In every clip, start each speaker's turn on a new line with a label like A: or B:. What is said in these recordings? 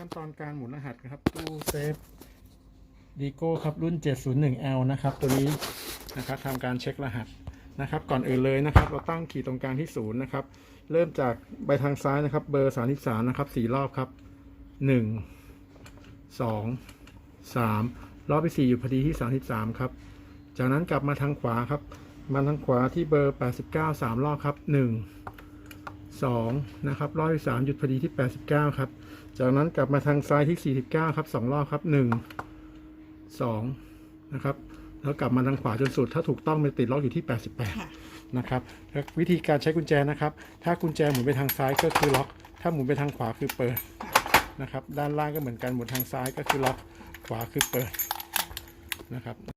A: ขั้นตอนการหมุนรหัสครับ ตู้เซฟดีโก้ครับรุ่น 701L นะครับ ตัวนี้นะครับทำการเช็ครหัสนะครับ ก่อนอื่นเลยนะครับ เราตั้งขีดตรงกลางที่ศูนย์นะครับ เริ่มจากใบทางซ้ายนะครับ เบอร์ 33 นะครับสี่รอบครับ 1 2 3 รอบที่4อยู่พอดีที่ 33 ครับ จากนั้นกลับมาทางขวาครับ มาทางขวาที่เบอร์ 89 3รอบครับ 1 2นะครับรอบที่3หยุดพอดีที่ 89 ครับ จากนั้นกลับมาทางซ้ายที่ 49 ครับ 2 รอบครับ 1 2 นะครับ แล้วกลับมาทางขวาจนสุด ถ้าถูกต้องมันติดล็อกอยู่ที่ 88 นะครับแล้ววิธีการใช้กุญแจนะครับ ถ้ากุญแจหมุนไปทางซ้ายก็คือล็อก ถ้าหมุนไปทางขวาคือเปิดนะครับ ด้านล่างก็เหมือนกันหมุนทางซ้ายก็คือล็อก ขวาคือเปิดนะครับ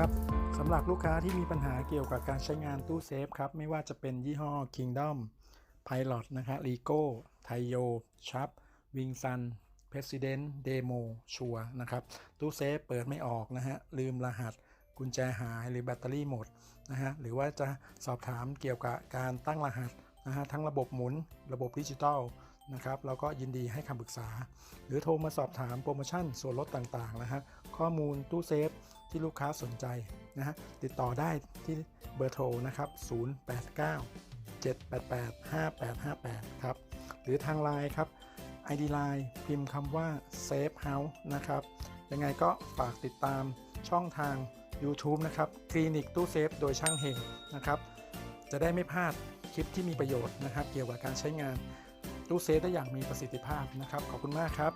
A: ครับสำหรับลูกค้าที่มีปัญหาเกี่ยวกับการใช้งานตู้เซฟครับ ไม่ว่าจะเป็นยี่ห้อ Kingdom Pilot นะฮะ Rico t a i y o Sharp Wing Sun President Demo ชัวนะครับ ตู้เซฟเปิดไม่ออกนะฮะ ลืมรหัสกุญแจหายหรือแบตเตอรี่หมดนะฮะ หรือว่าจะสอบถามเกี่ยวกับการตั้งรหัสนะฮะ ทั้งระบบหมุนระบบดิจิตอล นะครับแล้วก็ยินดีให้คำปรึกษา หรือโทรมาสอบถามโปรโมชั่นส่วนลดต่างๆนะฮะข้อมูลตู้เซฟที่ลูกค้าสนใจนะฮะติดต่อได้ที่เบอร์โทรนะครับ 089 788 5858 ครับ หรือทางไลน์ครับ ID Line พิมพ์คำว่า Safe House นะครับ ยังไงก็ฝากติดตามช่องทาง YouTube นะครับ คลินิกตู้เซฟโดยช่างเฮงนะครับ จะได้ไม่พลาดคลิปที่มีประโยชน์นะครับ เกี่ยวกับการใช้งาน ตู้เซฟได้อย่างมีประสิทธิภาพนะครับ ขอบคุณมากครับ